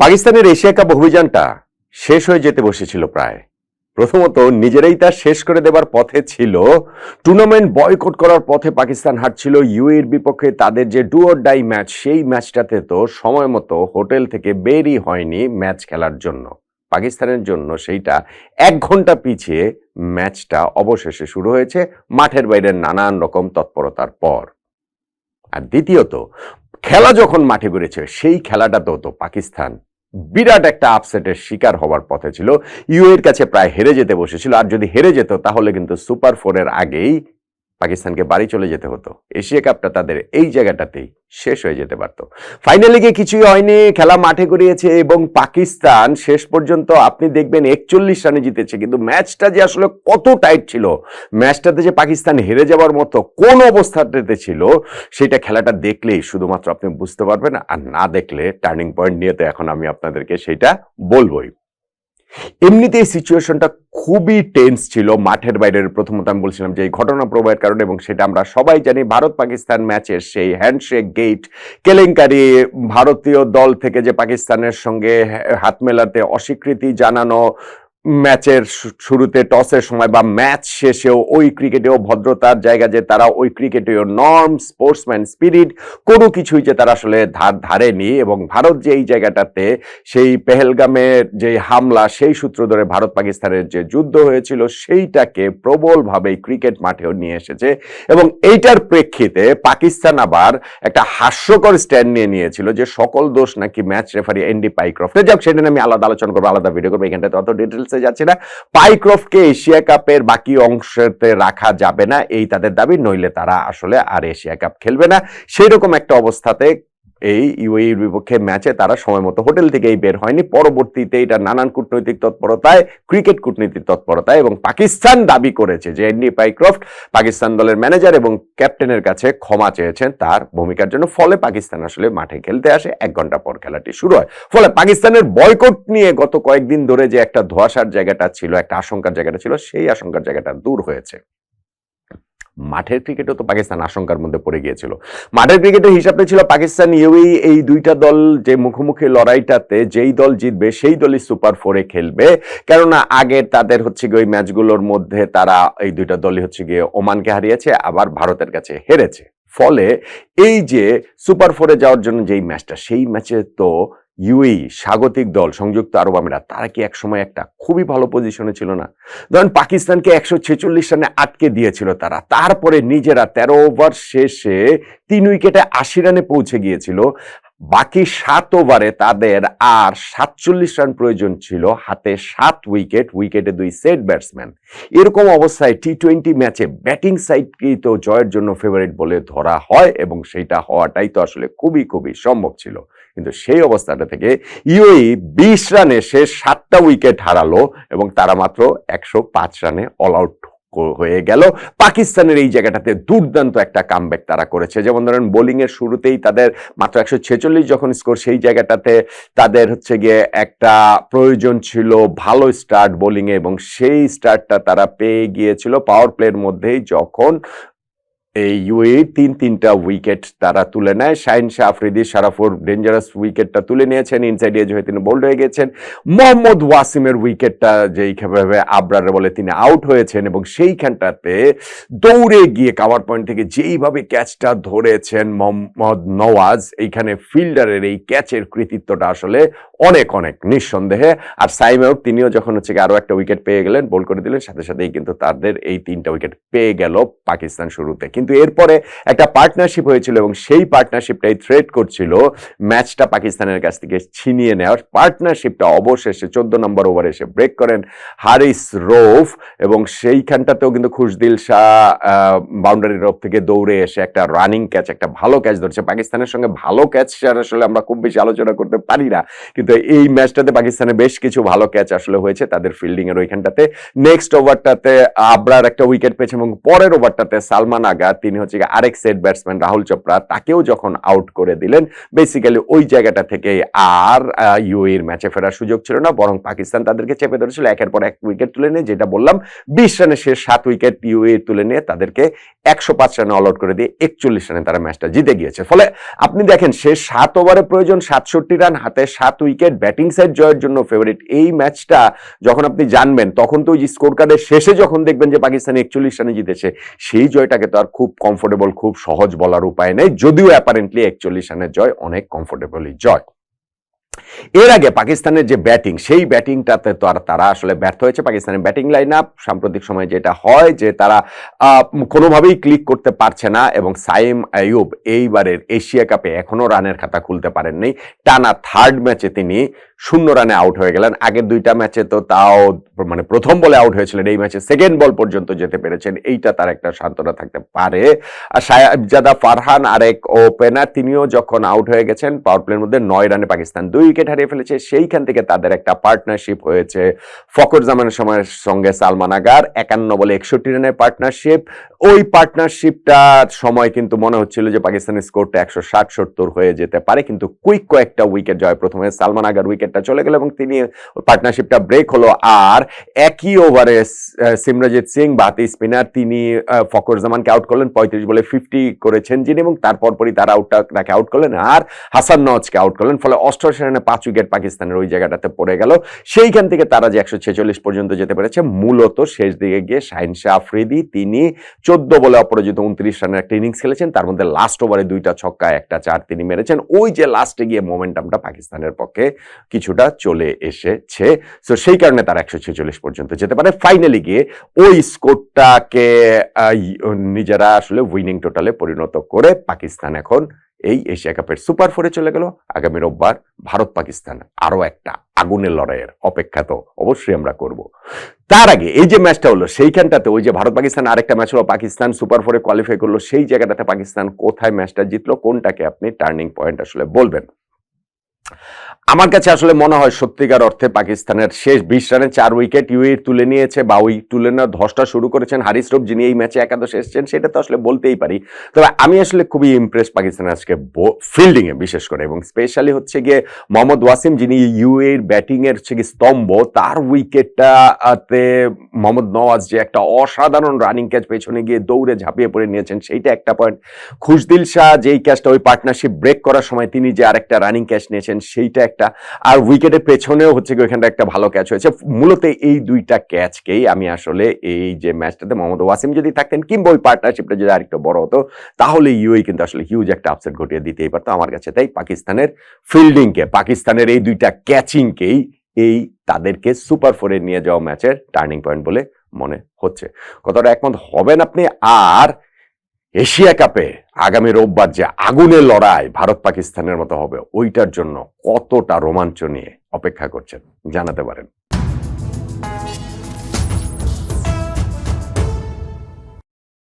পাকিস্তানের Asia cup অভিযানটা শেষ হয়ে যেতে বসেছিল প্রায়। প্রথমত নিজেরাই তা শেষ করে দেবার পথে ছিল। টুর্নামেন্ট বয়কট করার পথে পাকিস্তান হারছিল ইউএর বিপক্ষে। তাদের যে ডুয়ার ডাই ম্যাচ, সেই ম্যাচটাতে তো সময় মতো হোটেল থেকে বেরই হয়নি ম্যাচ খেলার জন্য। পাকিস্তানের জন্য সেইটা এক ঘণ্টা পিছিয়ে ম্যাচটা অবশেষে শুরু হয়েছে মাঠের বাইরে নানান রকম তৎপরতার পর। আর দ্বিতীয়ত, খেলা যখন মাঠে গড়েছে সেই খেলাটাতেও তো পাকিস্তান বিরাট একটা আপসেটের শিকার হওয়ার পথে ছিল। ইউএর কাছে প্রায় হেরে যেতে বসেছিল। আর যদি হেরে যেত, তাহলে কিন্তু সুপার ফোরের আগেই পাকিস্তানকে বাড়ি চলে যেতে হতো। এশিয়া কাপটা তাদের এই জায়গাটাতেই শেষ হয়ে যেতে পারত। ফাইনালে গিয়ে কিছুই হয়নি, খেলা মাঠে গড়িয়েছে এবং পাকিস্তান শেষ পর্যন্ত আপনি দেখবেন একচল্লিশ রানে জিতেছে, কিন্তু ম্যাচটা যে আসলে কত টাইট ছিল, ম্যাচটাতে যে পাকিস্তান হেরে যাওয়ার মতো কোন অবস্থাটাতে ছিল, সেটা খেলাটা দেখলেই শুধুমাত্র আপনি বুঝতে পারবেন, আর না দেখলে টার্নিং পয়েন্ট নিয়ে তো এখন আমি আপনাদেরকে সেটা বলবোই। এমনিতেই সিচুয়েশনটা খুবই টেন্স ছিল, মাঠের বাইরের প্রথমত আমি বলছিলাম যে এই ঘটনা প্রবাহের কারণে এবং সেটা আমরা সবাই জানি ভারত পাকিস্তান ম্যাচের সেই হ্যান্ডশেক গেট কেলেঙ্কারি, ভারতীয় দল থেকে যে পাকিস্তানের সঙ্গে হাত মেলাতে অস্বীকৃতি জানানো ম্যাচের শুরুতে টসের সময় বা ম্যাচ শেষেও ওই ক্রিকেটেও ভদ্রতার জায়গা যে তারা, ওই ক্রিকেটেও নর্ম, স্পোর্টসম্যান স্পিরিট, কোনো কিছুই যে তারা আসলে ধার ধারেনি এবং ভারত যে এই জায়গাটাতে সেই পেহেলগামের যে হামলা, সেই সূত্র ধরে ভারত পাকিস্তানের যে যুদ্ধ হয়েছিল সেইটাকে প্রবলভাবেই ক্রিকেট মাঠেও নিয়ে এসেছে এবং এইটার প্রেক্ষিতে পাকিস্তান আবার একটা হাস্যকর স্ট্যান্ড নিয়ে নিয়েছিল যে সকল দোষ নাকি ম্যাচ রেফারি এনডি পাইক্রফটের যাক সেটা আমি আলাদা আলোচনা করব, আলাদা ভিডিও করব, এখানটাতে অত ডিটেলসে যাচ্ছে না। পাইক্রফকে এশিয়া কাপের বাকি অংশতে রাখা যাবে না, এই তাদের দাবি। নইলে তারা আসলে আর এশিয়া কাপ খেলবে না। সেই রকম একটা অবস্থাতে এই ইউএইর বিপক্ষে ম্যাচে তারা সময় মতো হোটেল থেকেই বের হয়নি। পরবর্তীতে এটা নানান কূটনৈতিক তৎপরতায়, ক্রিকেট কূটনীতিক তৎপরতায় এবং পাকিস্তান দাবি করেছে যে এনডি পাইক্রফট পাকিস্তান দলের ম্যানেজার এবং ক্যাপ্টেনের কাছে ক্ষমা চেয়েছেন। তার ভূমিকার জন্য ফলে পাকিস্তান আসলে মাঠে খেলতে আসে। এক ঘণ্টা পর খেলাটি শুরু হয়। ফলে পাকিস্তানের বয়কট নিয়ে গত কয়েকদিন ধরে যে একটা ধোয়াশার জায়গাটা ছিল, একটা আশঙ্কার জায়গাটা ছিল, সেই আশঙ্কার জায়গাটা দূর হয়েছে। মাঠের ক্রিকেটও তো পাকিস্তান আশঙ্কার মধ্যে পড়ে গিয়েছিল। মাঠের ক্রিকেটের হিসাবটা ছিল পাকিস্তান ইউএই এই দুইটা দল যে মুখোমুখি লড়াইটাতে যেই দল জিতবে, সেই দলই সুপার ফোরে খেলবে। কেননা আগে তাদের হচ্ছে গিয়ে ওই ম্যাচগুলোর মধ্যে তারা এই দুইটা দলই হচ্ছে গিয়ে ওমানকে হারিয়েছে, আবার ভারতের কাছে হেরেছে। ফলে এই যে সুপার ফোরে যাওয়ার জন্য যেই ম্যাচটা, সেই ম্যাচে তো ইউএই স্বাগতিক দল সংযুক্ত আরব আমিরাত, তারা কি একসময় একটা খুবই ভালো পজিশনে ছিল না? ধরেন পাকিস্তানকে একশো ছেচল্লিশ রানে আটকে দিয়েছিল তারা, তারপরে নিজেরা তেরো ওভার শেষে তিন উইকেটে আশি রানে পৌঁছে গিয়েছিল। বাকি সাত ওভারে তাদের আর সাতচল্লিশ রান প্রয়োজন ছিল, হাতে সাত উইকেট, উইকেটে দুই সেট ব্যাটসম্যান। এরকম অবস্থায় টি টোয়েন্টি ম্যাচে ব্যাটিং সাইডকেই তো জয়ের জন্য ফেভারিট বলে ধরা হয় এবং সেইটা হওয়াটাই তো আসলে খুবই খুবই সম্ভব ছিল। কিন্তু সেই অবস্থাটা থেকে ইউএই বিশ রানে সে সাতটা উইকেট হারালো এবং তারা মাত্র একশো পাঁচ রানে অল আউট হয়ে গেল। পাকিস্তানের এই জায়গাটাতে দুর্দান্ত একটা কামব্যাক তারা করেছে। যেমন ধরেন বোলিংয়ের শুরুতেই তাদের মাত্র একশো ছেচল্লিশ যখন স্কোর সেই জায়গাটাতে তাদের হচ্ছে গিয়ে একটা প্রয়োজন ছিল ভালো স্টার্ট বোলিংয়ে এবং সেই স্টার্টটা তারা পেয়ে গিয়েছিল পাওয়ার প্লের মধ্যেই যখন এই ইউএ তিন তিনটা উইকেট তারা তুলে নেয়। শাহিন শাহ আফ্রিদি সারাফুর ডেঞ্জারাস উইকেটটা তুলে নিয়েছেন। ইনসাইড এজ হয়ে তিনি বোল্ড হয়ে গেছেন। মোহাম্মদ ওয়াসিমের উইকেটটা যেইভাবে আবরার বলে তিনি আউট হয়েছেন এবং সেইখানটাতে দৌড়ে গিয়ে কাভার পয়েন্ট থেকে যেইভাবে ক্যাচটা ধরেছেন মোহাম্মদ নওয়াজ, এইখানে ফিল্ডারের এই ক্যাচের কৃতিত্বটা আসলে অনেক অনেক নিঃসন্দেহে। আর সাইমেও তিনিও যখন হচ্ছে গিয়ে আরও একটা উইকেট পেয়ে গেলেন বোল করে দিলেন, সাথে সাথেই কিন্তু তাদের এই তিনটা উইকেট পেয়ে গেল পাকিস্তান শুরুতে। কিন্তু এরপরে একটা পার্টনারশিপ হয়েছিল এবং সেই পার্টনারশিপটাই থ্রেট করছিল। ম্যাচটা পাকিস্তানের কাছ থেকে ছিনিয়ে নেওয়ার পার্টনারশিপটা অবশেষে চোদ্দ নম্বর ওভারে এসে ব্রেক করেন হারিস রৌফ এবং সেইখানটাতেও কিন্তু খুশদিল শাহ বাউন্ডারি রোপ থেকে দৌড়ে এসে একটা রানিং ক্যাচ একটা ভালো ক্যাচ ধরছে। পাকিস্তানের সঙ্গে ভালো ক্যাচ আসলে আমরা খুব বেশি আলোচনা করতে পারি না। কিন্তু এই ম্যাচটাতে পাকিস্তানে বেশ কিছু ভালো ক্যাচ আসলে হয়েছে তাদের ফিল্ডিং এর ওইখানটাতে। নেক্সট ওভারটাতে আবরার একটা উইকেট পেয়েছে এবং পরের ওভারটাতে সালমান আগা তিনি হচ্ছে আরেক সেট ব্যাটসম্যান রাহুল চোপড়া, তাকেও যখন আউট করে দিলেন বেসিক্যালি ওই জায়গাটা থেকে আর ইউএর ম্যাচে ফেরার সুযোগ ছিল না, বরং পাকিস্তান তাদেরকে চেপে ধরেছিল, একের পর এক উইকেট তুলে নিয়ে, যেটা বললাম, বিশ রানে শেষ সাত উইকেট ইউএ তুলে নিয়ে তাদেরকে একশো পাঁচ রানে অল আউট করে দিয়ে একচল্লিশ রানে তারা ম্যাচটা জিতে গিয়েছে। ফলে আপনি দেখেন, সে সাত ওভারে প্রয়োজন, সাতষট্টি রান, হাতে সাত উইকেট ব্যাটিং সাইড জয়ের জন্য ফেভারিট এই ম্যাচটা যখন আপনি জানবেন, তখন তো ওই স্কোর কার্ডের শেষে যখন দেখবেন যে পাকিস্তান একচল্লিশ রানে জিতেছে, সেই জয়টাকে তো আর খুব কমফোর্টেবল খুব সহজ বলার উপায় নেই, যদিও অ্যাপারেন্টলি একচল্লিশ রানের জয় অনেক কমফোর্টেবলই জয়। এর আগে পাকিস্তানের যে ব্যাটিং, সেই ব্যাটিংটাতে তো আর তারা আসলে ব্যর্থ হয়েছে পাকিস্তানের ব্যাটিং লাইন আপ সাম্প্রতিক সময়ে যেটা হয় যে তারা কোনোভাবেই ক্লিক করতে পারছে না এবং সাইম আইয়ুব এইবারের এশিয়া কাপে এখনও রানের খাতা খুলতে পারেননি। টানা থার্ড ম্যাচে তিনি শূন্য রানে আউট হয়ে গেলেন। আগের দুইটা ম্যাচে তো তাও মানে প্রথম বলে আউট হয়েছিলেন। এই ম্যাচে সেকেন্ড বল পর্যন্ত যেতে পেরেছেন। এইটা তার একটা সান্ত্বনা থাকতে পারে। আর সাহেবজাদা ফারহান আরেক ওপেনার তিনিও যখন আউট হয়ে গেছেন পাওয়ার প্লের মধ্যে নয় রানে পাকিস্তান দুই উইকেট হারিয়ে ফেলেছে। সেইখান থেকে তাদের একটা পার্টনারশিপ হয়েছে। ফকর জামানের সময়ের সঙ্গে সালমান আগার একান্ন বলে একষট্টি রানের পার্টনারশিপ ওই পার্টনারশিপটার সময় কিন্তু মনে হচ্ছিল যে পাকিস্তানের স্কোরটা একশো ষাট সত্তর হয়ে যেতে পারে। কিন্তু কুইক কয়েকটা উইকেট জয় প্রথমে সালমান আগার উইকেটটা চলে গেল এবং তিনি পার্টনারশিপটা ব্রেক হলো। আর একই ওভারে সিমরজিৎ সিং, বাতি স্পিনার তিনি ফকর জামানকে আউট করলেন। পঁয়ত্রিশ বলে ফিফটি করেছেন যিনি এবং তারপর পরই তারা আউটটা তাকে আউট করলেন। আর হাসান নওয়াজকে আউট করলেন। ফলে অষ্টআশি রানে পাঁচ উইকেট পাকিস্তানের ওই জায়গাটাতে পড়ে গেল। সেইখান থেকে তারা যে একশো ছেচল্লিশ পর্যন্ত যেতে পেরেছে, মূলত শেষ দিকে গিয়ে শাহিন শাহ আফ্রিদি, তিনি চোদ্দ বলে অপরাজিত উনত্রিশ রানের একটা ইনিংস খেলেছেন, তার মধ্যে লাস্ট ওভারে দুইটা ছক্কা, একটা চার তিনি মেরেছেন। ওই যে লাস্টে গিয়ে মোমেন্টামটা পাকিস্তানের পক্ষে কিছুটা চলে এসেছে। তো সেই কারণে তারা একশো ছেচল্লিশ পর্যন্ত যেতে পারে। ফাইনালি গিয়ে ওই স্কোরটাকে নিজেরা আসলে উইনিং টোটালে পরিণত করে পাকিস্তান এখন এই এশিয়া কাপের সুপার ফোরে চলে গেল আগামী রোববার ভারত পাকিস্তান আরও একটা আগুনের লড়াইয়ের অপেক্ষা তো অবশ্যই আমরা করব। তার আগে এই যে ম্যাচটা হলো, সেইখানটাতে ওই যে ভারত পাকিস্তান আরেকটা ম্যাচ হলো, পাকিস্তান সুপার ফোরে কোয়ালিফাই করল, সেই জায়গাটাতে পাকিস্তান কোথায় ম্যাচটা জিতলো, কোনটাকে আপনি টার্নিং পয়েন্ট আসলে বলবেন? আমার কাছে আসলে মনে হয় সত্যিকার অর্থে পাকিস্তানের শেষ বিশ রানে চার উইকেট ইউএ তুলে নিয়েছে বা ওই তুলে নেওয়ার ধসটা শুরু করেছেন হারিস রোপ যিনি এই ম্যাচে একাদশ এসেছেন, সেটা তো আসলে বলতেই পারি। তবে আমি আসলে খুবই ইমপ্রেস পাকিস্তানের আজকে ফিল্ডিং এ বিশেষ করে এবং স্পেশালি হচ্ছে গিয়ে মোহাম্মদ ওয়াসিম, যিনি ইউএ এর ব্যাটিং হচ্ছে গিয়ে স্তম্ভ, তার উইকেটটাতে মোহাম্মদ নওয়াজ যে একটা অসাধারণ রানিং ক্যাচ পেছনে গিয়ে দৌড়ে ঝাঁপিয়ে পড়ে নিয়েছেন, সেইটা একটা পয়েন্ট খুশদিল শাহ, যেই ক্যাচটা ওই পার্টনারশিপ ব্রেক করার সময় তিনি যে আরেকটা রানিং ক্যাচ নিয়েছেন, সেইটা একটা। আর উইকেটের পেছনেও হচ্ছে কি ওইখানটা একটা ভালো ক্যাচ হয়েছে। মূলত এই দুইটা ক্যাচকেই আমি আসলে এই যে ম্যাচটাতে মোহাম্মদ ওয়াসিম যদি থাকতেন কিংবা ওই পার্টনারশিপটা যদি আরেকটু বড় হতো, তাহলে ইউএই কিন্তু আসলে হিউজ একটা আপসেট ঘটিয়ে দিতেই পারতো আমার কাছে। তাই পাকিস্তানের ফিল্ডিংকে পাকিস্তানের এই দুইটা ক্যাচিংকেই এই তাদেরকে সুপার ফোরে নিয়ে যাওয়া ম্যাচের টার্নিং পয়েন্ট বলে মনে হচ্ছে। কতটা একমত হবেন আপনি? আর এশিয়া কাপে আগামী রোববার যে আগুনের লড়াই ভারত পাকিস্তানের মতো হবে, ওইটার জন্য কতটা রোমাঞ্চ নিয়ে অপেক্ষা করছেন, জানাতে পারেন।